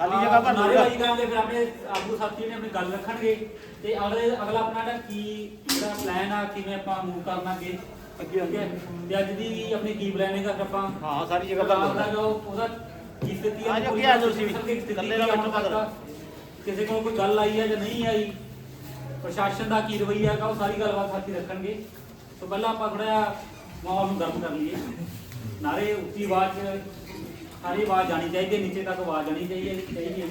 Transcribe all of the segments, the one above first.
ਖਾਲੀ ਜਗ੍ਹਾ ਭਰ ਦੂਗਾ ਵਾਲੀ ਕਰਾਂਗੇ ਫਿਰ ਆਪਣੇ ਆਗੂ ਸਾਥੀ ਨੇ ਆਪਣੀ ਗੱਲ ਰੱਖਣਗੇ। ਤੇ ਅਗਲੇ ਅਗਲਾ ਆਪਣਾ ਜਿਹੜਾ ਕੀ ਜਿਹੜਾ ਪਲਾਨ ਆ ਕਿਵੇਂ ਆਪਾਂ ਮੂਵ ਕਰਨਾਗੇ ਅੱਗੇ? ਹੈ? ਤੇ ਅੱਜ ਦੀ ਆਪਣੀ ਕੀ ਪਲਾਨਿੰਗ ਆ ਆਪਾਂ ਹਾਂ ਸਾਰੀ ਜਗ੍ਹਾ ਭਰ ਦੂਗਾ ਜੋ ਉਹਦਾ ਕੀ ਸਥਿਤੀ ਆ ਕੀ ਆ ਤੁਸੀਂ ਵੀ। ਸਥਿਤੀ ਕੀ ਇਕੱਲੇ ਦਾ ਆ ਹੁਣ ਮੈਨੂੰ ਪਤਾ ਤੱਕ। ਕਿਸੇ ਕੋਲ ਕੋਈ ਗੱਲ ਆਈ ਹੈ ਜਾਂ ਨਹੀਂ ਆਈ ਪ੍ਰਸ਼ਾਸਨ ਦਾ ਕੀ ਰਵੱਈਆ ਹੈਗਾ ਉਹ ਸਾਰੀ ਗੱਲਬਾਤ ਸਾਥੀ ਰੱਖਣਗੇ। ਤੋਂ ਪਹਿਲਾਂ ਆਪਾਂ ਥੋੜਾ ਜਿਹਾ ਮਾਹੌਲ ਨੂੰ ਗਰਮ ਕਰ ਲਈਏ। ਨਾਰੇ ਉੱਚੀ ਆਵਾਜ਼ ਸਾਰੀ ਆਵਾਜ਼ ਜਾਣੀ ਚਾਹੀਦੀ ਹੈ ਨੀਚੇ ਤੱਕ ਆਵਾਜ਼ ਜਾਣੀ ਚਾਹੀਦੀ ਹੈ ਚਾਹੀਦੀ ਹੈ?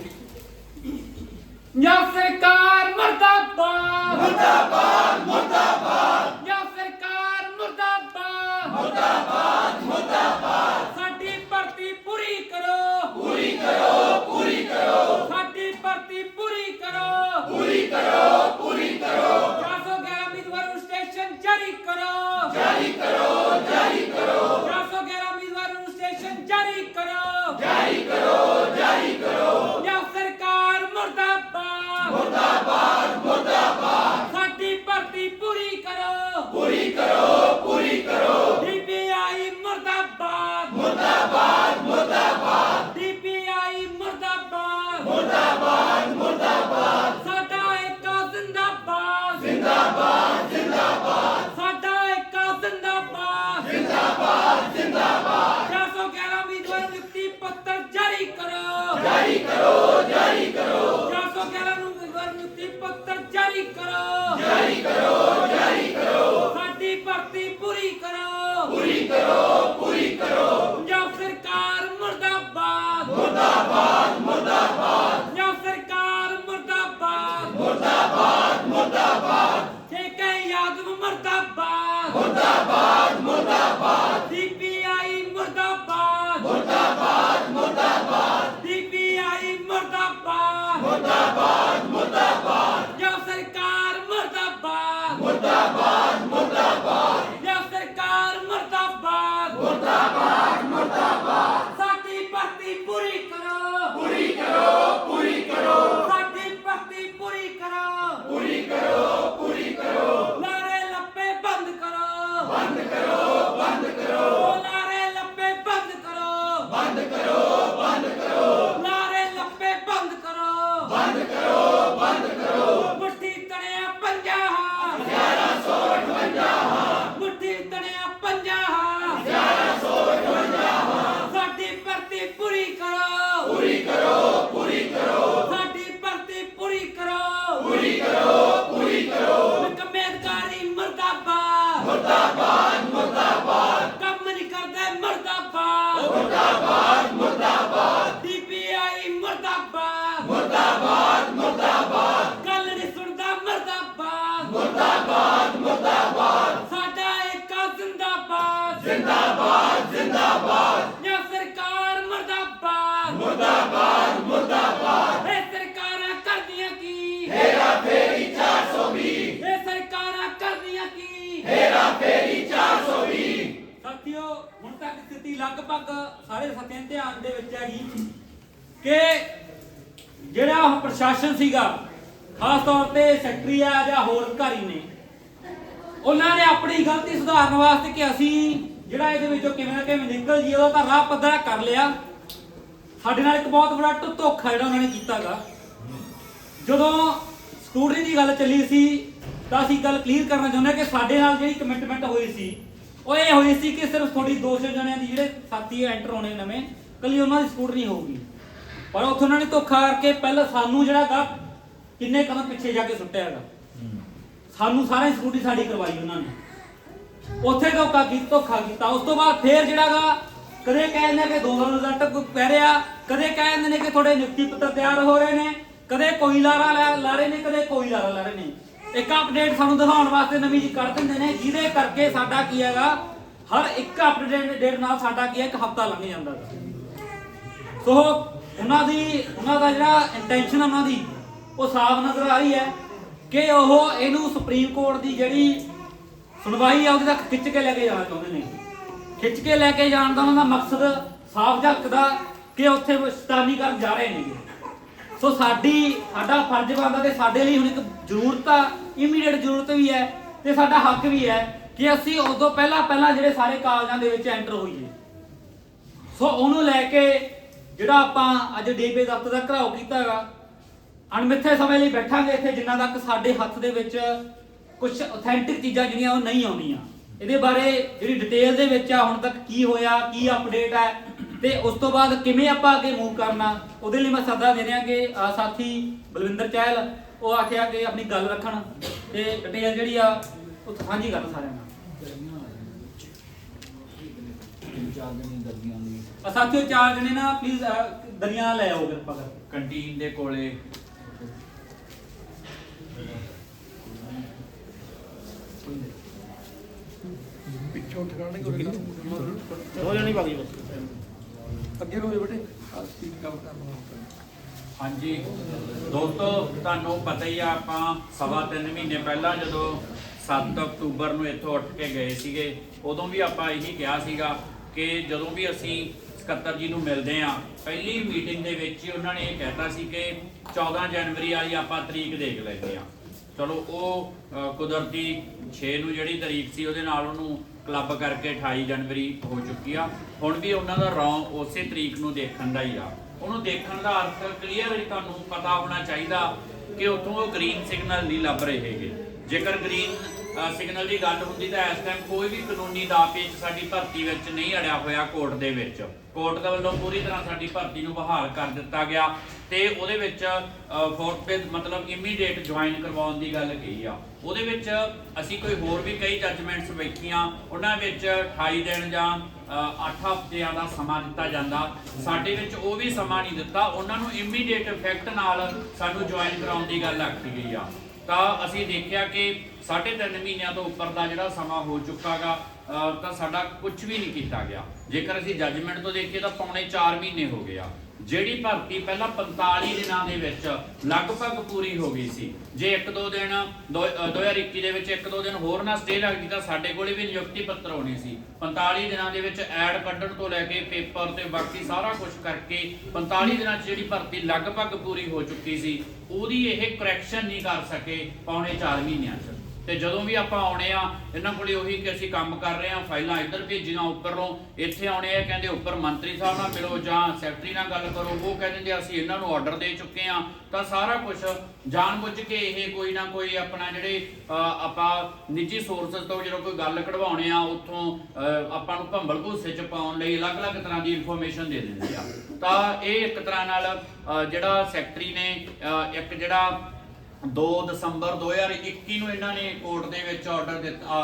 ਜਾਂ ਸਰਕਾਰ ਮਰਦਾਬਾਦ। ਮਰਦਾਬਾਦ ਮਰਦਾਬਾਦ। ਜਾਂ ਸਰਕਾਰ ਮਰਦਾਬਾਦ। ਮਰਦਾਬਾਦ ਮਰਦਾਬਾਦ। ਸਾਡੀ ਭਰਤੀ ਪੂਰੀ ਕਰੋ। ਪੂਰੀ ਕਰੋ ਪੂਰੀ ਕਰੋ। ਕਰੋ ਜਾਰੀ ਕਰੋ ਜਾਰੀ ਕਰੋ ਸਾਡੀ ਭਰਤੀ ਪੂਰੀ ਕਰੋ ਪੂਰੀ ਕਰੋ ਪੂਰੀ ਕਰੋ ਪੰਜਾਬ ਸਰਕਾਰ ਮੁਰਦਾਬਾਦ ਮੁਰਦਾਬਾਦ ਮੁਰਦਾਬਾਦ ਪੰਜਾਬ ਸਰਕਾਰ ਮੁਰਦਾਬਾਦ ਮੁਰਦਾਬਾਦ ਮੁਰਦਾਬਾਦ ਠੇਕੇ ਯਾਦਵ ਮੁਰਦਾਬਾਦ ਮੁਰਦਾਬਾਦ ਸਾਰੇ ਸਾਥੀਆਂ ਧਿਆਨ ਦੇ ਵਿੱਚ ਹੈਗੀ ਕਿ ਜਿਹੜਾ ਉਹ ਪ੍ਰਸ਼ਾਸਨ ਸੀਗਾ, ਖਾਸ ਤੌਰ ਤੇ ਸੈਕਟਰੀ ਆ ਜਾਂ ਹੋਰ ਅਧਿਕਾਰੀ ਨੇ, ਉਹਨਾਂ ਨੇ ਆਪਣੀ ਗਲਤੀ ਸੁਧਾਰਨ ਵਾਸਤੇ ਕਿ ਅਸੀਂ ਜਿਹੜਾ ਇਹਦੇ ਵਿੱਚੋਂ ਕਿਵੇਂ ਨਾ ਕਿਵੇਂ ਨਿਕਲ ਜੀ ਉਹਦਾ ਤਾਂ ਰਾਹ ਪੱਧਰਾ ਕਰ ਲਿਆ। ਸਾਡੇ ਨਾਲ ਇੱਕ ਬਹੁਤ ਬੜਾ ਧੋਖਾ ਜਿਹੜਾ ਉਹਨਾਂ ਨੇ ਕੀਤਾਗਾ। ਜਦੋਂ ਸਕੂਟਰੀ ਦੀ ਗੱਲ ਚੱਲੀ ਸੀ, ਤਾਂ ਅਸੀਂ ਗੱਲ ਕਲੀਅਰ ਕਰਨਾ ਚਾਹੁੰਦੇ ਹਾਂ ਕਿ ਸਾਡੇ ਨਾਲ ਜਿਹੜੀ ਕਮਿਟਮੈਂਟ ਹੋਈ ਸੀ ਉਹ ਇਹ ਹੋਈ ਸੀ ਕਿ ਸਿਰਫ ਥੋੜੀ 200 ਜਣਿਆਂ ਦੀ ਜਿਹੜੇ ਸਾਥੀ ਐਂਟਰ ਹੋਣੇ ਨਵੇਂ, ਕੱਲੀ ਉਹਨਾਂ ਦੀ ਸਕੂਟਰੀ ਹੋਊਗੀ। ਪਰ ਉੱਥੇ ਉਹਨਾਂ ਨੇ ਧੋਖਾ ਕਰਕੇ ਪਹਿਲਾਂ ਸਾਨੂੰ ਜਿਹੜਾਗਾ ਕਿੰਨੇ ਕਦਮ ਪਿੱਛੇ ਜਾ ਕੇ ਸੁੱਟਿਆ ਹੈਗਾ। ਸਾਨੂੰ ਸਾਰੀ ਸਕੂਟਰੀ ਸਾਡੀ ਕਰਵਾਈ ਉਹਨਾਂ ਨੇ। ਉੱਥੇ ਧੋਖਾ ਕੀ ਧੋਖਾ ਕੀਤਾ। ਉਸ ਤੋਂ ਬਾਅਦ ਫੇਰ ਜਿਹੜਾਗਾ ਕਦੇ ਕਹਿੰਦੇ ਕਿ ਦੋ ਦਿਨ ਰਿਜ਼ਲਟ ਪੈ ਰਿਹਾ, ਕਦੇ ਕਹਿੰਦੇ ਨੇ ਕਿ ਤੁਹਾਡੇ ਨਿਯੁਕਤੀ ਪੱਤਰ ਤਿਆਰ ਹੋ ਰਹੇ ਨੇ, ਕਦੇ ਕੋਈ ਲਾਰਾ ਲਾ ਲਾ ਰਹੇ ਨੇ, ਕਦੇ ਕੋਈ ਲਾਰਾ ਲਾ ਰਹੇ ਨੇ। ਇੱਕ ਅਪਡੇਟ ਸਾਨੂੰ ਦਿਖਾਉਣ ਵਾਸਤੇ ਨਵੀਂ ਜੀ ਕੱਢ ਦਿੰਦੇ ਨੇ, ਜਿਹਦੇ ਕਰਕੇ ਸਾਡਾ ਕੀ ਹੈਗਾ, ਹਰ ਇੱਕ ਅਪਡੇਟ ਡੇਟ ਨਾਲ ਸਾਡਾ ਕੀ ਹੈ, ਇੱਕ ਹਫਤਾ ਲੰਘ ਜਾਂਦਾ ਹੈਗਾ ਸੋ, ਉਹਨਾਂ ਦੀ, ਉਹਨਾਂ ਦਾ ਜਿਹੜਾ ਇੰਟੈਂਸ਼ਨ ਉਹਨਾਂ ਦੀ, ਉਹ ਸਾਫ਼ ਨਜ਼ਰ ਆ ਰਹੀ ਹੈ ਕਿ ਉਹ ਇਹਨੂੰ ਸੁਪਰੀਮ ਕੋਰਟ ਦੀ ਜਿਹੜੀ ਸੁਣਵਾਈ ਆ, ਉਹਦੇ ਤੱਕ ਖਿੱਚ ਕੇ ਲੈ ਕੇ ਜਾਣਾ ਚਾਹੁੰਦੇ ਨੇ। ਖਿੱਚ ਕੇ ਲੈ ਕੇ ਜਾਣ ਦਾ ਉਹਨਾਂ ਦਾ ਮਕਸਦ ਸਾਫ਼ ਝਲਕਦਾ ਕਿ ਉੱਥੇ ਸ਼ਤਾਨੀ ਕਰਨ ਜਾ ਰਹੇ ਨੇ। ਸੋ ਸਾਡੀ, ਸਾਡਾ ਫਰਜ਼ ਬਣਦਾ ਤੇ ਸਾਡੇ ਲਈ ਹੁਣ ਇੱਕ ਜ਼ਰੂਰਤ ਆ ਇਮੀਡੀਏਟ ਜ਼ਰੂਰਤ ਵੀ ਹੈ ਤੇ ਸਾਡਾ ਹੱਕ ਵੀ ਹੈ ਕਿ ਅਸੀਂ ਉਦੋਂ ਪਹਿਲਾਂ ਪਹਿਲਾਂ ਜਿਹੜੇ ਸਾਰੇ ਕਾਲਜਾਂ ਦੇ ਵਿੱਚ ਐਂਟਰ ਹੋਈਏ। ਸੋ ਉਹਨੂੰ ਲੈ ਕੇ ਜਿਹੜਾ ਆਪਾਂ ਅੱਜ ਡੀਪੀ ਦਫ਼ਤਰ ਦਾ ਘਰਾਓ ਕੀਤਾ ਹੈਗਾ, ਅਣਮਿੱਥੇ ਸਮੇਂ ਲਈ ਬੈਠਾਂਗੇ ਇੱਥੇ ਜਿੰਨਾ ਤੱਕ ਸਾਡੇ ਹੱਥ ਦੇ ਵਿੱਚ ਕੁਝ ਆਥੈਂਟਿਕ ਚੀਜ਼ਾਂ ਜਿਹੜੀਆਂ ਉਹ ਨਹੀਂ ਆਉਂਦੀਆਂ। ਇਹਦੇ ਬਾਰੇ ਜਿਹੜੀ ਡਿਟੇਲ ਦੇ ਵਿੱਚ ਆ, ਹੁਣ ਤੱਕ ਕੀ ਹੋਇਆ, ਕੀ ਅਪਡੇਟ ਹੈ ਤੇ ਉਸ ਤੋਂ ਬਾਅਦ ਕਿਵੇਂ ਆਪਾਂ ਅੱਗੇ ਮੂਵ ਕਰਨਾ ਉਹਦੇ ਲਈ ਮੈਂ ਸੱਦਾ ਦੇ ਰਿਹਾ ਕਿ ਸਾਥੀ ਬਲਵਿੰਦਰ ਚਹਿਲ ਉਹ ਆਖਿਆ ਕਿ ਆਪਣੀ ਗੱਲ ਰੱਖਣ ਤੇ ਡਿਟੇਲ ਜਿਹੜੀ ਆ ਉਹ ਸਾਂਝੀ ਕਰਨ ਸਾਰਿਆਂ ਨਾਲ। ਚਾਰ ਦਿਨ ਦਰਗੀਆਂ ਦੀ ਅਹ ਸਾਥੀਓ ਚਾਰ ਜਣੇ ਨਾ ਪਲੀਜ਼ ਦਰੀਆਂ ਲੈ ਆਓ ਕਿਰਪਾ ਕਰਕੇ। ਕੰਟੀਨ ਦੇ ਕੋਲੇ। ਪਿੱਛੋਂ ਠਿਕਾਣੇ ਕੋਲ ਦੋ ਜਣੇ ਬਾਗੀ ਬਸ। ਅੱਗੇ ਨੂੰ ਬੇਟੇ। ਆ ਸਪੀਕ ਗੱਲ ਕਰਨਾ ਹਾਂਜੀ। ਦੋਸਤੋ, ਤੁਹਾਨੂੰ ਪਤਾ ਹੀ ਆ, ਆਪਾਂ ਸਵਾ ਤਿੰਨ ਮਹੀਨੇ ਪਹਿਲਾਂ ਜਦੋਂ 7 ਅਕਤੂਬਰ ਨੂੰ ਇੱਥੋਂ ਉੱਠ ਕੇ ਗਏ ਸੀਗੇ, ਉਦੋਂ ਵੀ ਆਪਾਂ ਇਹੀ ਕਿਹਾ ਸੀਗਾ ਕਿ ਜਦੋਂ ਵੀ ਅਸੀਂ ਸਕੱਤਰ ਜੀ ਨੂੰ ਮਿਲਦੇ ਆ, ਪਹਿਲੀ ਮੀਟਿੰਗ ਦੇ ਵਿੱਚ ਹੀ ਉਹਨਾਂ ਨੇ ਇਹ ਕਹਿਤਾ ਸੀ ਕਿ 14 ਜਨਵਰੀ ਵਾਲੀ ਆਪਾਂ ਤਰੀਕ ਦੇਖ ਲੈਂਦੇ ਆ। ਚਲੋ, ਉਹ ਕੁਦਰਤੀ 6 ਨੂੰ ਜਿਹੜੀ ਤਰੀਕ ਸੀ, ਉਹਦੇ ਨਾਲ ਉਹਨੂੰ ਕਲੱਬ ਕਰਕੇ 28 ਜਨਵਰੀ ਹੋ ਚੁੱਕੀ ਆ। ਹੁਣ ਵੀ ਉਹਨਾਂ ਦਾ ਰੌਂ ਉਸੇ ਤਰੀਕ ਨੂੰ ਦੇਖਣ ਦਾ ਹੀ ਆ। ਉਹਨੂੰ ਦੇਖਣ ਦਾ ਅਰਥ ਕਲੀਅਰਲੀ ਤੁਹਾਨੂੰ ਪਤਾ ਹੋਣਾ ਚਾਹੀਦਾ ਕਿ ਉੱਥੋਂ ਉਹ ਗ੍ਰੀਨ ਸਿਗਨਲ ਨਹੀਂ ਲੱਭ ਰਹੇ ਹੈਗੇ। ਜੇਕਰ ਗ੍ਰੀਨ ਸਿਗਨਲ ਦੀ ਗੱਲ ਹੁੰਦੀ ਤਾਂ ਇਸ ਟਾਈਮ ਕੋਈ ਵੀ ਕਾਨੂੰਨੀ ਦਾਅਪੇਚ ਸਾਡੀ ਭਰਤੀ ਵਿੱਚ ਨਹੀਂ ਅੜਿਆ ਹੋਇਆ ਕੋਰਟ ਦੇ ਵਿੱਚ। ਕੋਰਟ ਦੇ ਵੱਲੋਂ ਪੂਰੀ ਤਰ੍ਹਾਂ ਸਾਡੀ ਭਰਤੀ ਨੂੰ ਬਹਾਲ ਕਰ ਦਿੱਤਾ ਗਿਆ ਤੇ ਉਹਦੇ ਵਿੱਚ ਫੋਰਥ ਮਤਲਬ ਇਮੀਡੀਏਟ ਜੁਆਇਨ ਕਰਵਾਉਣ ਦੀ ਗੱਲ ਕਹੀ ਆ। ਉਹਦੇ ਵਿੱਚ ਅਸੀਂ ਕੋਈ ਹੋਰ ਵੀ ਕਈ ਜੱਜਮੈਂਟਸ ਵੇਖੀਆਂ, ਉਹਨਾਂ ਵਿੱਚ 28 ਦਿਨ ਜਾਂ 8 ਹਫ਼ਤਿਆਂ ਦਾ ਸਮਾਂ ਦਿੱਤਾ ਜਾਂਦਾ। ਸਾਡੇ ਵਿੱਚ ਉਹ ਵੀ ਸਮਾਂ ਨਹੀਂ ਦਿੱਤਾ, ਉਹਨਾਂ ਨੂੰ ਇਮੀਡੀਏਟ ਇਫੈਕਟ ਨਾਲ ਸਾਨੂੰ ਜੁਆਇਨ ਕਰਾਉਣ ਦੀ ਗੱਲ ਆਖੀ ਗਈ ਆ। ਤਾਂ ਅਸੀਂ ਦੇਖਿਆ ਕਿ ਸਾਢੇ ਤਿੰਨ ਮਹੀਨਿਆਂ ਤੋਂ ਉੱਪਰ ਦਾ ਜਿਹੜਾ ਸਮਾਂ ਹੋ ਚੁੱਕਾਗਾ ਤਾਂ ਸਾਡਾ ਕੁਝ ਵੀ ਨਹੀਂ ਕੀਤਾ ਗਿਆ। ਜੇਕਰ ਅਸੀਂ ਜੱਜਮੈਂਟ ਤੋਂ ਦੇਖੀਏ ਤਾਂ ਪੌਣੇ 4 ਮਹੀਨੇ ਹੋ ਗਏ ਆ। ਜਿਹੜੀ ਭਰਤੀ ਪਹਿਲਾਂ 45 ਦਿਨਾਂ ਦੇ ਵਿੱਚ ਲਗਭਗ ਪੂਰੀ ਹੋ ਗਈ ਸੀ। ਜੇ ਇੱਕ ਦੋ ਦਿਨ ਦੋ- ਅ, 2021 ਦੇ ਵਿੱਚ ਇੱਕ ਦੋ ਦਿਨ ਹੋਰ ਨਾ ਸਟੇ ਲੱਗਦੀ ਤਾਂ ਸਾਡੇ ਕੋਲੇ ਵੀ ਨਿਯੁਕਤੀ ਪੱਤਰ ਹੋਣੀ ਸੀ। 45 ਦਿਨਾਂ ਦੇ ਵਿੱਚ ਐਡ ਕੱਢਣ ਤੋਂ ਲੈ ਕੇ ਪੇਪਰ ਤੇ ਬਾਕੀ ਸਾਰਾ ਕੁਝ ਕਰਕੇ 45 ਦਿਨਾਂ 'ਚ ਜਿਹੜੀ ਭਰਤੀ ਲਗਭਗ ਪੂਰੀ ਹੋ ਚੁੱਕੀ ਸੀ ਉਹਦੀ ਇਹ ਕਰੈਕਸ਼ਨ ਨਹੀਂ ਕਰ ਸਕੇ ਪੌਣੇ 4 ਮਹੀਨਿਆਂ 'ਚ। ਤੇ ਜਦੋਂ ਵੀ ਆਪਾਂ ਆਉਣੇ ਆ, ਇਹਨਾਂ ਕੋਲੇ ਉਹੀ ਕਿ ਅਸੀਂ ਕੰਮ ਕਰ ਰਹੇ ਆ ਫਾਈਲਾਂ ਇੱਧਰ ਭੇਜੀਆਂ ਉੱਪਰੋਂ, ਇੱਥੇ ਆਉਣੇ ਆ, ਕਹਿੰਦੇ ਉੱਪਰ ਮੰਤਰੀ ਸਾਹਿਬ ਨਾਲ ਮਿਲੋ ਜਾਂ ਸੈਕਟਰੀ ਨਾਲ ਗੱਲ ਕਰੋ, ਉਹ ਕਹਿੰਦੇ ਨੇ ਅਸੀਂ ਇਹਨਾਂ ਨੂੰ ਆਰਡਰ ਦੇ ਚੁੱਕੇ ਆ ਤਾਂ ਸਾਰਾ ਕੁਝ ਜਾਣਬੁੱਝ ਕੇ ਇਹ ਕੋਈ ਨਾ ਕੋਈ ਆਪਣਾ ਜਿਹੜੇ ਆਪਾਂ ਨਿੱਜੀ ਸੋਰਸਸ ਤੋਂ ਜਦੋਂ ਕੋਈ ਗੱਲ ਕਢਵਾਉਣੇ ਆ, ਉੱਥੋਂ ਆਪਾਂ ਨੂੰ ਭੰਬਲ ਭੂਸੇ ਚ ਪਾਉਣ ਲਈ ਅਲੱਗ-ਅਲੱਗ ਤਰ੍ਹਾਂ ਦੀ ਇਨਫੋਰਮੇਸ਼ਨ ਦੇ ਦਿੰਦੇ ਆ। ਤਾਂ ਇਹ ਇੱਕ ਤਰ੍ਹਾਂ ਨਾਲ ਜਿਹੜਾ ਸੈਕਟਰੀ ਨੇ ਇੱਕ ਜਿਹੜਾ 2 ਦਸੰਬਰ 2021 ਨੂੰ ਇਹਨਾਂ ਨੇ ਕੋਰਟ ਦੇ ਵਿੱਚ ਆਰਡਰ ਦਿੱਤਾ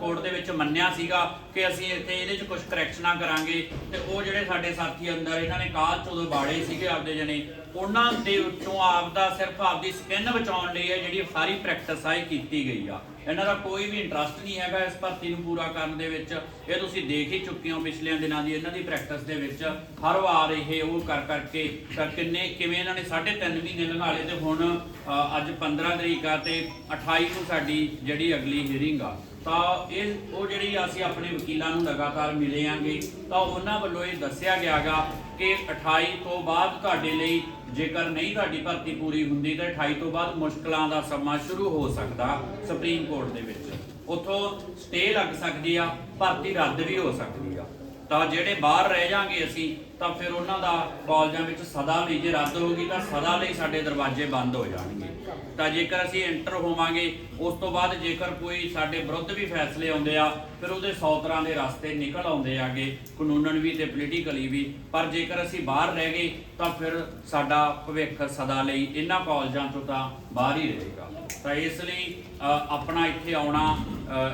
ਕੋਰਟ ਦੇ ਵਿੱਚ ਮੰਨਿਆ ਸੀਗਾ ਕਿ ਅਸੀਂ ਇੱਥੇ ਇਹਦੇ 'ਚ ਕੁਝ ਕਰੈਕਸ਼ਨਾਂ ਕਰਾਂਗੇ ਤੇ ਉਹ ਜਿਹੜੇ ਸਾਡੇ ਸਾਥੀ ਅੰਦਰ ਇਹਨਾਂ ਨੇ ਕਾਲ ਚ ਉਦੋਂ ਬਾੜੇ ਸੀਗੇ ਆਪਦੇ ਜਣੇ, ਉਹਨਾਂ ਦੇ ਉੱਤੋਂ ਆਪਦਾ ਸਿਰਫ ਆਪਦੀ ਸਕਿਨ ਬਚਾਉਣ ਲਈ ਹੈ ਜਿਹੜੀ ਸਾਰੀ ਪ੍ਰੈਕਟਿਸ ਆਈ ਕੀਤੀ ਗਈ ਆ। ਇਹਨਾਂ ਦਾ ਕੋਈ ਵੀ ਇੰਟਰਸਟ ਨਹੀਂ ਹੈਗਾ ਇਸ ਭਰਤੀ ਨੂੰ ਪੂਰਾ ਕਰਨ ਦੇ ਵਿੱਚ। ਇਹ ਤੁਸੀਂ ਦੇਖ ਹੀ ਚੁੱਕੇ ਹੋ ਪਿਛਲੇ ਦਿਨਾਂ ਦੀ ਇਹਨਾਂ ਦੀ ਪ੍ਰੈਕਟਿਸ ਦੇ ਵਿੱਚ। ਹਰ ਵਾਰ ਇਹ ਉਹ ਕਰ ਕਰਕੇ ਕਰ ਕਿੰਨੇ ਕਿਵੇਂ ਇਹਨਾਂ ਨੇ 3.5 ਮਹੀਨੇ ਲੰਘਾ ਲਏ ਤੇ ਹੁਣ ਅੱਜ 15 ਤਰੀਕ ਆ ਤੇ 28 ਨੂੰ ਸਾਡੀ ਜਿਹੜੀ ਅਗਲੀ ਹੀਅਰਿੰਗ ਆ। ਤਾਂ ਇਹ ਉਹ ਜਿਹੜੀ ਅਸੀਂ ਆਪਣੇ ਵਕੀਲਾਂ ਨੂੰ ਲਗਾਤਾਰ ਮਿਲੇ ਆਂਗੇ, ਤਾਂ ਉਹਨਾਂ ਵੱਲੋਂ ਇਹ ਦੱਸਿਆ ਗਿਆਗਾ ਕਿ 28 ਤੋਂ ਬਾਅਦ ਤੁਹਾਡੇ ਲਈ ਜੇਕਰ ਨਹੀਂ ਤੁਹਾਡੀ ਭਰਤੀ ਪੂਰੀ ਹੁੰਦੀ ਤਾਂ 28 ਤੋਂ ਬਾਅਦ ਮੁਸ਼ਕਲਾਂ ਦਾ ਸਮਾਂ ਸ਼ੁਰੂ ਹੋ ਸਕਦਾ ਸੁਪਰੀਮ ਕੋਰਟ ਦੇ ਵਿੱਚ। ਉੱਥੋਂ ਸਟੇ ਲੱਗ ਸਕਦੀ ਆ, ਭਰਤੀ ਰੱਦ ਵੀ ਹੋ ਸਕਦੀ ਆ। ਤਾਂ ਜਿਹੜੇ ਬਾਹਰ ਰਹਿ ਜਾਾਂਗੇ ਅਸੀਂ, ਤਾਂ ਫਿਰ ਉਹਨਾਂ ਦਾ ਕਾਲਜਾਂ ਵਿੱਚ ਸਦਾ ਲਈ ਜੇ ਰੱਦ ਹੋਗੀ ਤਾਂ ਸਦਾ ਲਈ ਸਾਡੇ ਦਰਵਾਜ਼ੇ ਬੰਦ ਹੋ ਜਾਣਗੇ। ਤਾਂ ਜੇਕਰ ਅਸੀਂ ਐਂਟਰ ਹੋਵਾਂਗੇ, ਉਸ ਤੋਂ ਬਾਅਦ ਜੇਕਰ ਕੋਈ ਸਾਡੇ ਵਿਰੁੱਧ ਵੀ ਫੈਸਲੇ ਆਉਂਦੇ ਆ, ਫਿਰ ਉਹਦੇ 100 ਤਰ੍ਹਾਂ ਦੇ ਰਸਤੇ ਨਿਕਲ ਆਉਂਦੇ ਆਗੇ, ਕਾਨੂੰਨਨ ਵੀ ਤੇ ਪੋਲੀਟੀਕਲੀ ਵੀ। ਪਰ ਜੇਕਰ ਅਸੀਂ ਬਾਹਰ ਰਹਿ ਗਏ, ਤਾਂ ਫਿਰ ਸਾਡਾ ਭਵਿੱਖ ਸਦਾ ਲਈ ਇਹਨਾਂ ਕਾਲਜਾਂ ਤੋਂ ਤਾਂ ਬਾਹਰ ਹੀ ਰਹੇਗਾ। ਤਾਂ ਇਸ ਲਈ ਆਪਣਾ ਇੱਥੇ ਆਉਣਾ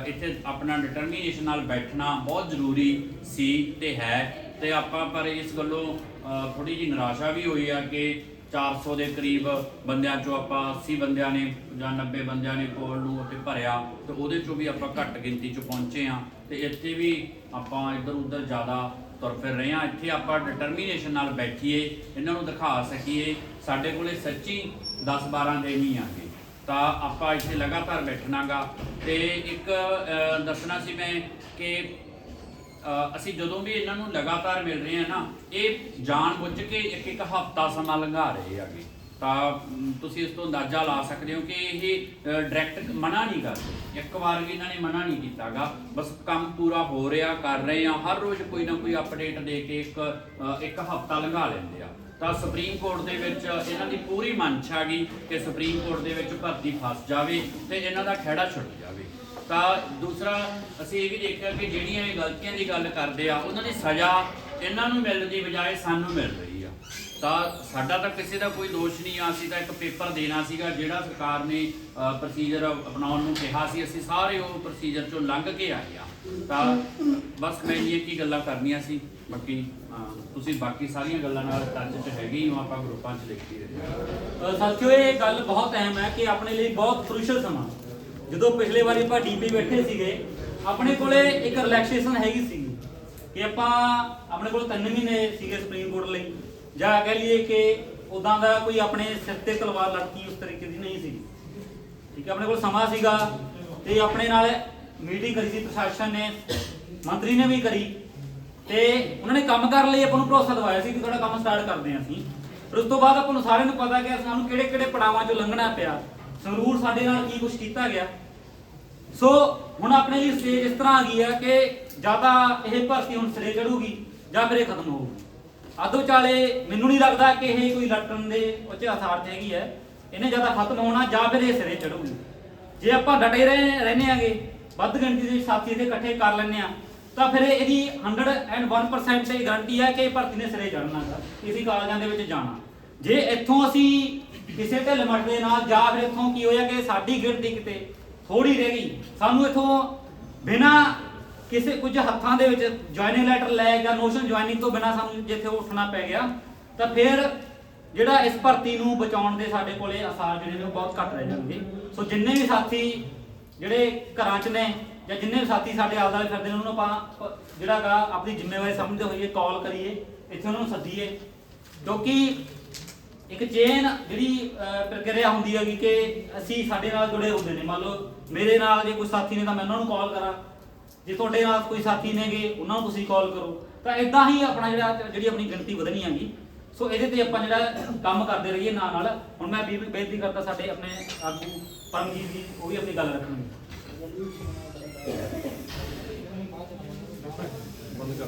ਇੱਥੇ ਆਪਣਾ ਡਿਟਰਮੀਨੇਸ਼ਨ ਨਾਲ ਬੈਠਣਾ ਬਹੁਤ ਜ਼ਰੂਰੀ ਸੀ ਤੇ ਹੈ। ਤੇ ਆਪਾਂ, ਪਰ ਇਸ ਗੱਲੋਂ ਥੋੜੀ ਜਿਹੀ ਨਿਰਾਸ਼ਾ ਵੀ ਹੋਈ ਆ ਕਿ 400 ਦੇ ਕਰੀਬ ਬੰਦਿਆਂ ਚੋਂ ਆਪਾਂ 80 ਬੰਦਿਆਂ ਨੇ ਜਾਂ 90 ਬੰਦਿਆਂ ਨੇ ਕੋਲ ਨੂੰ ਉੱਥੇ ਭਰਿਆ ਤੇ ਉਹਦੇ ਚੋਂ ਵੀ ਆਪਾਂ ਘੱਟ ਗਿਣਤੀ ਚ ਪਹੁੰਚੇ ਆ ਤੇ ਇੱਥੇ ਵੀ ਆਪਾਂ ਇੱਧਰ ਉੱਧਰ ਜ਼ਿਆਦਾ ਤੁਰ ਫਿਰ ਰਹੇ ਆ ਇੱਥੇ ਆਪਾਂ ਡਿਟਰਮੀਨੇਸ਼ਨ ਨਾਲ ਬੈਠੀਏ, ਇਹਨਾਂ ਨੂੰ ਦਿਖਾ ਸਕੀਏ, ਸਾਡੇ ਕੋਲੇ ਸੱਚੀ 10 12 ਦਿਨ ਹੀ ਆਗੇ। ਤਾਂ ਆਪਾਂ ਇੱਥੇ ਲਗਾਤਾਰ ਬੈਠਣਾਗਾ ਤੇ ਇੱਕ ਦੱਸਣਾ ਸੀ ਮੈਂ ਕਿ ਅਸੀਂ ਜਦੋਂ ਵੀ ਇਹਨਾਂ ਨੂੰ ਲਗਾਤਾਰ ਮਿਲ ਰਹੇ ਆ ਨਾ, ਇਹ ਜਾਣ ਬੁੱਝ ਕੇ ਇੱਕ ਇੱਕ ਹਫਤਾ ਸਮਾਂ ਲੰਘਾ ਰਹੇ ਆਗੇ ਤਾਂ ਤੁਸੀਂ ਇਸ ਤੋਂ ਅੰਦਾਜ਼ਾ ਲਾ ਸਕਦੇ ਹੋ ਕਿ ਇਹ ਡਾਇਰੈਕਟ ਮਨਾ ਨਹੀਂ ਕਰਦੇ ਇੱਕ ਵਾਰ ਵੀ ਇਹਨਾਂ ਨੇ ਮਨਾ ਨਹੀਂ ਕੀਤਾਗਾ। ਬਸ ਕੰਮ ਪੂਰਾ ਹੋ ਰਿਹਾ, ਕਰ ਰਹੇ ਆ ਹਰ ਰੋਜ਼ ਕੋਈ ਨਾ ਕੋਈ ਅਪਡੇਟ ਦੇ ਕੇ ਇੱਕ ਇੱਕ ਹਫਤਾ ਲੰਘਾ ਲੈਂਦੇ ਆ। ਤਾਂ ਸੁਪਰੀਮ ਕੋਰਟ ਦੇ ਵਿੱਚ ਇਹਨਾਂ ਦੀ ਪੂਰੀ ਮਨਸ਼ਾ ਗਈ ਕਿ ਸੁਪਰੀਮ ਕੋਰਟ ਦੇ ਵਿੱਚ ਭਰਤੀ ਫਸ ਜਾਵੇ ਤੇ ਇਹਨਾਂ ਦਾ ਖਹਿੜਾ ਛੁੱਟ ਜਾਵੇ। ਤਾਂ ਦੂਸਰਾ, ਅਸੀਂ ਇਹ ਵੀ ਦੇਖਿਆ ਕਿ ਜਿਹੜੀਆਂ ਇਹ ਗਲਤੀਆਂ ਦੀ ਗੱਲ ਕਰਦੇ ਆ, ਉਹਨਾਂ ਦੀ ਸਜ਼ਾ ਇਹਨਾਂ ਨੂੰ ਮਿਲਣ ਦੀ ਬਜਾਏ ਸਾਨੂੰ ਮਿਲ ਰਹੀ ਆ। ਤਾਂ ਸਾਡਾ ਤਾਂ ਕਿਸੇ ਦਾ ਕੋਈ ਦੋਸ਼ ਨਹੀਂ ਆ, ਅਸੀਂ ਤਾਂ ਇੱਕ ਪੇਪਰ ਦੇਣਾ ਸੀਗਾ, ਜਿਹੜਾ ਸਰਕਾਰ ਨੇ ਪ੍ਰੋਸੀਜਰ ਅਪਣਾਉਣ ਨੂੰ ਕਿਹਾ ਸੀ, ਅਸੀਂ ਸਾਰੇ ਉਹ ਪ੍ਰੋਸੀਜਰ ਚੋਂ ਲੰਘ ਕੇ ਆਏ ਆ। ਤਾਂ ਬਸ ਮੈਂ ਇਹ ਕੀ ਗੱਲਾਂ ਕਰਨੀਆਂ ਸੀ, ਬਾਕੀ ਤੁਸੀਂ ਬਾਕੀ ਸਾਰੀਆਂ ਗੱਲਾਂ ਨਾਲ ਟੱਚ 'ਚ ਹੈਗੇ ਹੀ ਹੋ, ਆਪਾਂ ਗਰੁੱਪਾਂ 'ਚ ਲਿਖੀ ਰਹੇ ਹਾਂ। ਸਾਥੀਓ, ਇਹ ਗੱਲ ਬਹੁਤ ਅਹਿਮ ਹੈ ਕਿ ਆਪਣੇ ਲਈ ਬਹੁਤ ਕ੍ਰੂਸ਼ਲ ਸਮਾਂ। ਜਦੋਂ ਪਿਛਲੇ ਵਾਰੀ ਆਪਾਂ ਡੀਪੀ ਬੈਠੇ ਸੀਗੇ, ਆਪਣੇ ਕੋਲੇ ਇੱਕ ਰਿਲੈਕਸੇਸ਼ਨ ਹੈਗੀ ਸੀ ਕਿ ਆਪਾਂ ਆਪਣੇ ਕੋਲ 3 ਮਹੀਨੇ ਸੀਗੇ ਸੁਪਰੀਮ ਕੋਰਟ ਲਈ। ਜਾਂ ਕਹਿ ਲਈਏ ਕਿ ਉਦਾਂ ਦਾ ਕੋਈ ਆਪਣੇ ਸਿਰ ਤੇ ਤਲਵਾਰ ਲਟਕੀ ਉਸ ਤਰੀਕੇ ਦੀ ਨਹੀਂ ਸੀ। ਠੀਕ ਹੈ, ਆਪਣੇ ਕੋਲ ਸਮਾਂ ਸੀਗਾ ਤੇ ਆਪਣੇ ਨਾਲ ਮੀਟਿੰਗ ਕਰੀ ਸੀ, ਪ੍ਰਸ਼ਾਸਨ ਨੇ, ਮੰਤਰੀ ਨੇ ਵੀ ਕਰੀ। ਤੇ ਉਹਨਾਂ ਨੇ ਕੰਮ ਕਰਨ ਲਈ ਆਪਾਂ ਨੂੰ ਭਰੋਸਾ ਦਿਵਾਇਆ ਸੀ ਕਿ ਤੁਹਾਡਾ ਕੰਮ ਸਟਾਰਟ ਕਰਦੇ ਹਾਂ ਅਸੀਂ। ਫਿਰ ਉਸ ਤੋਂ ਬਾਅਦ ਆਪਾਂ ਨੂੰ ਸਾਰਿਆਂ ਨੂੰ ਪਤਾ ਕਿ ਸਾਨੂੰ ਕਿਹੜੇ ਕਿਹੜੇ ਪੜਾਵਾਂ 'ਚੋਂ ਲੰਘਣਾ ਪਿਆ। ਸੰਗਰੂਰ ਸਾਡੇ ਨਾਲ ਕੀ ਕੁਝ ਕੀਤਾ ਗਿਆ। ਸੋ ਹੁਣ ਆਪਣੇ ਲਈ ਸਟੇਜ ਇਸ ਤਰ੍ਹਾਂ ਆ ਗਈ ਹੈ ਕਿ ਜਾਂ ਤਾਂ ਇਹ ਭਰਤੀ ਹੁਣ ਸਿਰੇ ਚੜੂਗੀ ਜਾਂ ਫਿਰ ਇਹ ਖਤਮ ਹੋਊਗੀ। ਅੱਧ ਚਾਲੇ ਮੈਨੂੰ ਨਹੀਂ ਲੱਗਦਾ ਕਿ ਇਹ ਕੋਈ ਲਟਣ ਦੇ ਉੱਚ ਅਥਾਰਤ ਹੈਗੀ ਹੈ। ਇਹਨੇ ਜਾਂ ਤਾਂ ਖਤਮ ਹੋਣਾ ਜਾਂ ਫਿਰ ਇਹ ਸਿਰੇ ਚੜੂਗੀ ਜੇ ਆਪਾਂ ਡਟੇ ਰਹੇ, ਰਹਿੰਦੇ ਆਂਗੇ, ਵੱਧ ਗਿਣਤੀ ਦੇ ਸਾਥੀ ਇਹਦੇ ਇਕੱਠੇ ਕਰ ਲੈਂਦੇ ਆ, ਤਾਂ ਫਿਰ ਇਹਦੀ 101% ਤੇ ਗਾਰੰਟੀ ਹੈ ਕਿ ਇਹ ਭਰਤੀ ਨੇ ਸਿਰੇ ਚੜਨਾਗਾ ਕਿਸੇ ਕਾਲਜਾਂ ਦੇ ਵਿੱਚ ਜਾਣਾ। ਜੇ ਇੱਥੋਂ ਅਸੀਂ ਕਿਸੇ ਢਿੱਲ ਲਿਮਟ ਨਾਲ ਜਾਂ ਫਿਰ ਇੱਥੋਂ ਕੀ ਹੋਇਆ ਕਿ ਸਾਡੀ ਗਿਣਤੀ ਕਿਤੇ ਥੋੜੀ ਰਹਿ ਗਈ। ਸਾਨੂੰ ਇੱਥੋਂ ਬਿਨਾ ਕਿਸੇ ਕੁਝ ਹੱਥਾਂ ਦੇ ਵਿੱਚ ਜੁਆਇਨਿੰਗ ਲੈਟਰ ਲੈ ਜਾਂ ਨੋਸ਼ਨ ਜੁਆਇਨਿੰਗ ਤੋਂ ਬਿਨਾ ਸਾਨੂੰ ਜਿੱਥੇ ਉੱਠਣਾ ਪੈ ਗਿਆ, ਤਾਂ ਫਿਰ ਜਿਹੜਾ ਇਸ ਭਰਤੀ ਨੂੰ ਬਚਾਉਣ ਦੇ ਸਾਡੇ ਕੋਲੇ ਆਸਾਰ ਜਿਹੜੇ ਨੇ ਉਹ ਬਹੁਤ ਘੱਟ ਰਹਿ ਜਾਣਗੇ। ਸੋ ਜਿੰਨੇ ਵੀ ਸਾਥੀ ਜਿਹੜੇ ਘਰਾਂ 'ਚ ਨੇ ਜਾਂ ਜਿੰਨੇ ਵੀ ਸਾਥੀ ਸਾਡੇ ਆਲੇ ਦੁਆਲੇ ਫਿਰਦੇ ਨੇ, ਉਹਨਾਂ ਨੂੰ ਆਪਾਂ ਪ- ਜਿਹੜਾ ਗਾ ਆਪਣੀ ਜ਼ਿੰਮੇਵਾਰੀ ਸਮਝਦੇ ਹੋਈਏ ਕਾਲ ਕਰੀਏ, ਇੱਥੇ ਉਹਨਾਂ ਨੂੰ ਸੱਦੀਏ ਕਿਉਂਕਿ ਇੱਕ ਚੇਨ ਜਿਹੜੀ ਪ੍ਰਕਿਰਿਆ ਹੁੰਦੀ ਹੈਗੀ ਕਿ ਅਸੀਂ ਸਾਡੇ ਨਾਲ ਜੁੜੇ ਹੁੰਦੇ ਨੇ। ਮੰਨ ਲਓ, ਮੇਰੇ ਨਾਲ ਜੇ ਕੋਈ ਸਾਥੀ ਨੇ ਤਾਂ ਮੈਂ ਉਹਨਾਂ ਨੂੰ ਕਾਲ ਕਰਾਂ। ਜੇ ਤੁਹਾਡੇ ਨਾਲ ਕੋਈ ਸਾਥੀ ਨੇਗੇ, ਉਹਨਾਂ ਨੂੰ ਤੁਸੀਂ ਕਾਲ ਕਰੋ। ਤਾਂ ਇਦਾਂ ਹੀ ਆਪਣਾ ਜਿਹੜਾ ਜਿਹੜੀ ਆਪਣੀ ਗਿਣਤੀ ਵਧਣੀ ਹੈਗੀ। ਸੋ ਇਹਦੇ ਤੇ ਆਪਾਂ ਜਿਹੜਾ ਕੰਮ ਕਰਦੇ ਰਹੀਏ ਨਾਲ ਨਾਲ। ਹੁਣ ਮੈਂ ਬੇ- ਬੇਨਤੀ ਕਰਦਾ ਸਾਡੇ ਆਪਣੇ ਆਗੂ ਪਰਮਜੀਤ ਜੀ, ਉਹ ਵੀ ਆਪਣੀ ਗੱਲ ਰੱਖਣਗੇ। ਬੰਦ ਕਰ